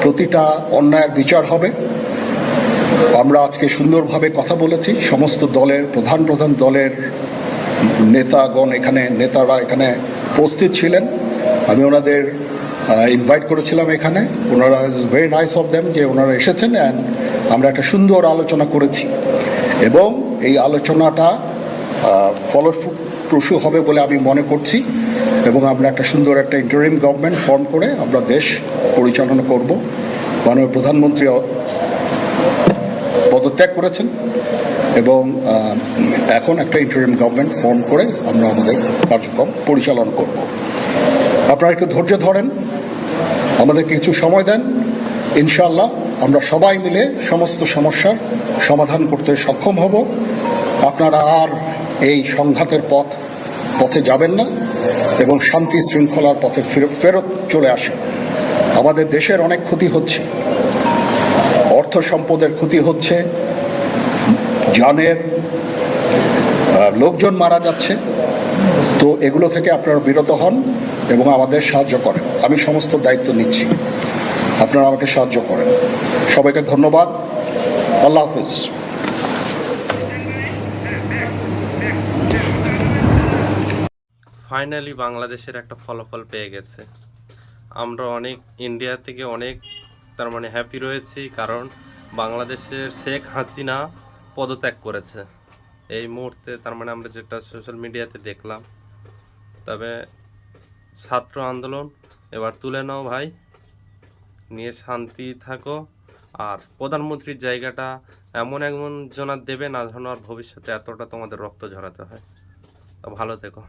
প্রতিটা অন্যায়ের বিচার হবে। আমরা আজকে সুন্দরভাবে কথা বলেছি। সমস্ত দলের, প্রধান প্রধান দলের নেতাগণ এখানে, নেতারা এখানে উপস্থিত ছিলেন। আমি ওনাদের ইনভাইট করেছিলাম এখানে। ওনারা ভেরি নাইস অফ দেম যে ওনারা এসেছেন অ্যান্ড আমরা একটা সুন্দর আলোচনা করেছি। এবং এই আলোচনাটা ফলপ্রসূ হবে বলে আমি মনে করছি। এবং আমরা একটা সুন্দর একটা ইন্টারিম গভর্নমেন্ট ফর্ম করে আমরা দেশ পরিচালনা করব। মাননীয় প্রধানমন্ত্রী পদত্যাগ করেছেন এবং এখন একটা ইন্টারিম গভর্নমেন্ট ফর্ম করে আমরা আমাদের কার্যক্রম পরিচালনা করব। আপনারা একটু ধৈর্য ধরেন আমাদেরকে কিছু সময় দেন ইনশাল্লাহ আমরা সবাই মিলে সমস্ত সমস্যার সমাধান করতে সক্ষম হব। আপনারা আর এই সংঘাতের পথ, পথে যাবেন না। এবং শান্তি শৃঙ্খলার পথে ফেরত চলে আসে। আমাদের দেশের অনেক ক্ষতি হচ্ছে। অর্থ সম্পদের ক্ষতি হচ্ছে। জানের লোকজন মারা যাচ্ছে। তো এগুলো থেকে আপনারা বিরত হন এবং আমাদের সাহায্য করেন। আমি সমস্ত দায়িত্ব নিচ্ছি। আপনারা আমাকে সাহায্য করেন। সবাইকে ধন্যবাদ। আল্লাহ হাফিজ। ফাইনালি বাংলাদেশের একটা ফলাফল পেয়ে গেছে। আমরা অনেক ইন্ডিয়া থেকে অনেক তার মানে হ্যাপি রয়েছি কারণ বাংলাদেশের শেখ হাসিনা পদত্যাগ করেছে। এই মুহূর্তে তার মানে আমরা যেটা সোশ্যাল মিডিয়াতে দেখলাম। তবে ছাত্র আন্দোলন, এবার তুলে নাও ভাই। নিয়ে শান্তি থাকো। আর প্রধানমন্ত্রীর জায়গাটা এমন একজন জনার দেবে না যেন আর ভবিষ্যতে এতটা তোমাদের রক্ত ঝরাতে হয়। ভালো থেকো।